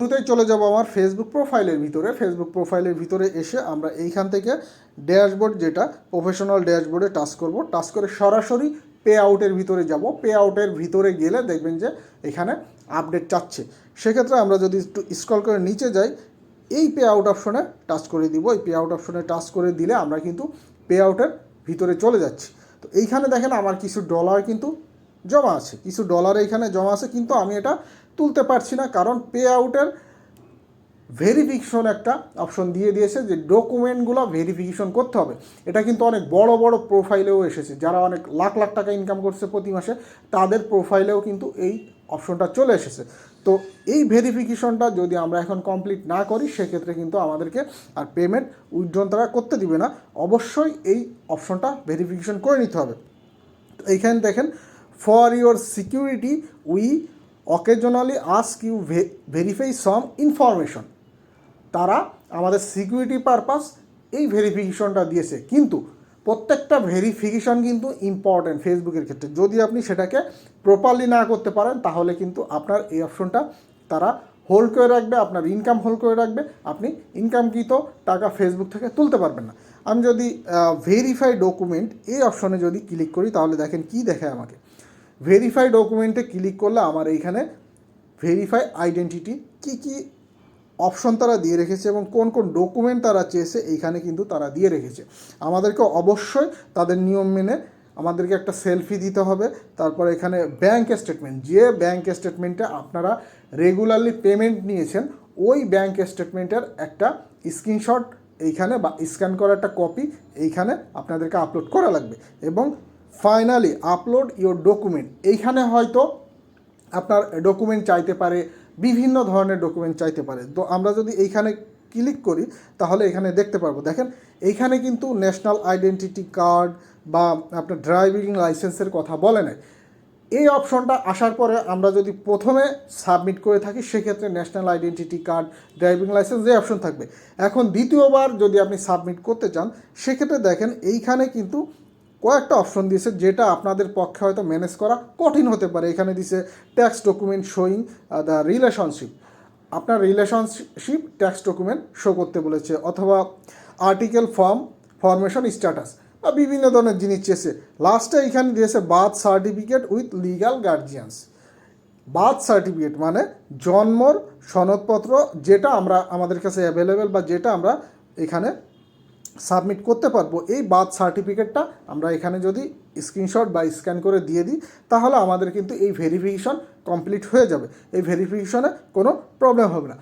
শুরুতেই চলে যাব আমার ফেসবুক প্রোফাইলের ভিতরে। ফেসবুক প্রোফাইলের ভিতরে এসে আমরা এইখান থেকে ড্যাশবোর্ড যেটা প্রফেশনাল ড্যাশবোর্ডে টাচ করব। টাচ করে সরাসরি পে আউটের ভিতরে যাব। পে আউটের ভিতরে গেলে দেখবেন যে এখানে আপডেট চাচ্ছে। সেক্ষেত্রে আমরা যদি একটু স্ক্রল করে নিচে যাই, এই পে আউট অপশনে টাচ করে দিব। এই পে আউট অপশনে টাচ করে দিলে আমরা কিন্তু পে আউটের ভিতরে চলে যাচ্ছি। তো এইখানে দেখেন আমার কিছু ডলার কিন্তু জমা আছে, কিছু ডলার এখানে জমা আছে, কিন্তু আমি এটা তুলতে পারছি না, কারণ পে আউটের ভেরিফিকেশন একটা অপশন দিয়ে দিয়েছে যে ডকুমেন্টগুলো ভেরিফিকেশন করতে হবে। এটা কিন্তু অনেক বড় বড় প্রোফাইলেও এসেছে। যারা অনেক লাখ লাখ টাকা ইনকাম করছে প্রতি মাসে, তাদের প্রোফাইলেও কিন্তু এই অপশনটা চলে এসেছে। তো এই ভেরিফিকেশনটা যদি আমরা এখন কমপ্লিট না করি, সেক্ষেত্রে কিন্তু আমাদেরকে আর পেমেন্ট উইথড্রন তারা করতে দিবে না। অবশ্যই এই অপশনটা ভেরিফিকেশন করে নিতে হবে। তো এইখানে দেখেন for your security we occasionally ask you verify some information তারা আমাদের সিকিউরিটি পারপাস এই ভেরিফিকেশনটা দিয়েছে। কিন্তু প্রত্যেকটা ভেরিফিকেশন কিন্তু ইম্পর্ট্যান্ট ফেসবুকের ক্ষেত্রে। যদি আপনি সেটাকে প্রপারলি না করতে পারেন, তাহলে কিন্তু আপনার এই অপশনটা তারা হোল্ড করে রাখবে, আপনার ইনকাম হোল্ড করে রাখবে। আপনি ইনকামকৃত টাকা ফেসবুক থেকে তুলতে পারবেন না। আমি যদি ভেরিফাই ডকুমেন্ট এই অপশনে যদি ক্লিক করি, তাহলে দেখেন কি দেখায় আমাকে। ভেরিফাই ডকুমেন্টে ক্লিক করলে আমার এইখানে ভেরিফাই আইডেন্টিটি কি কি অপশন তারা দিয়ে রেখেছে এবং কোন কোন ডকুমেন্ট তারা চেয়েছে এইখানে কিন্তু তারা দিয়ে রেখেছে। আমাদেরকে অবশ্যই তাদের নিয়ম মেনে আমাদেরকে একটা সেলফি দিতে হবে। তারপর এখানে ব্যাংক স্টেটমেন্ট যে ব্যাংক স্টেটমেন্টে আপনারা রেগুলারলি পেমেন্ট নিয়েছেন, ওই ব্যাংক স্টেটমেন্টের একটা স্ক্রিনশট এইখানে বা স্ক্যান করা একটা কপি এইখানে আপনাদেরকে আপলোড করা লাগবে। এবং ফাইনালি আপলোড ইওর ডকুমেন্ট এইখানে হয়তো আপনার ডকুমেন্ট চাইতে পারে, বিভিন্ন ধরনের ডকুমেন্ট চাইতে পারে। তো আমরা যদি এইখানে ক্লিক করি, তাহলে এখানে দেখতে পারব। দেখেন, এইখানে কিন্তু ন্যাশনাল আইডেন্টিটি কার্ড বা আপনার ড্রাইভিং লাইসেন্সের কথা বলে নাই। এই অপশনটা আসার পরে আমরা যদি প্রথমে সাবমিট করে থাকি, সেক্ষেত্রে national identity card driving licence এই অপশন থাকবে। এখন দ্বিতীয়বার যদি আপনি সাবমিট করতে চান, সেক্ষেত্রে দেখেন, এইখানে কিন্তু কয়েকটা অপশন দিয়েছে যেটা আপনাদের পক্ষে হয়তো ম্যানেজ করা কঠিন হতে পারে। এখানে দিছে tax document showing the relationship আপনার রিলেশনশিপ ট্যাক্স ডকুমেন্ট শো করতে বলেছে অথবা আর্টিকেল ফর্ম ফরমেশন স্ট্যাটাস বা বিভিন্ন ধরনের জিনিস চেয়েছে। লাস্টে এখানে দিয়েছে birth certificate with legal guardians birth certificate মানে জন্মর সনদপত্র যেটা আমরা, আমাদের কাছে অ্যাভেলেবেল বা যেটা আমরা এখানে সাবমিট করতে পারব, এই বার্থ সার্টিফিকেটটা আমরা এখানে যদি স্ক্রিনশট বা স্ক্যান করে দিয়ে দিই, তাহলে আমাদের কিন্তু এই ভেরিফিকেশন কমপ্লিট হয়ে যাবে। এই ভেরিফিকেশনে কোনো প্রবলেম হবে না।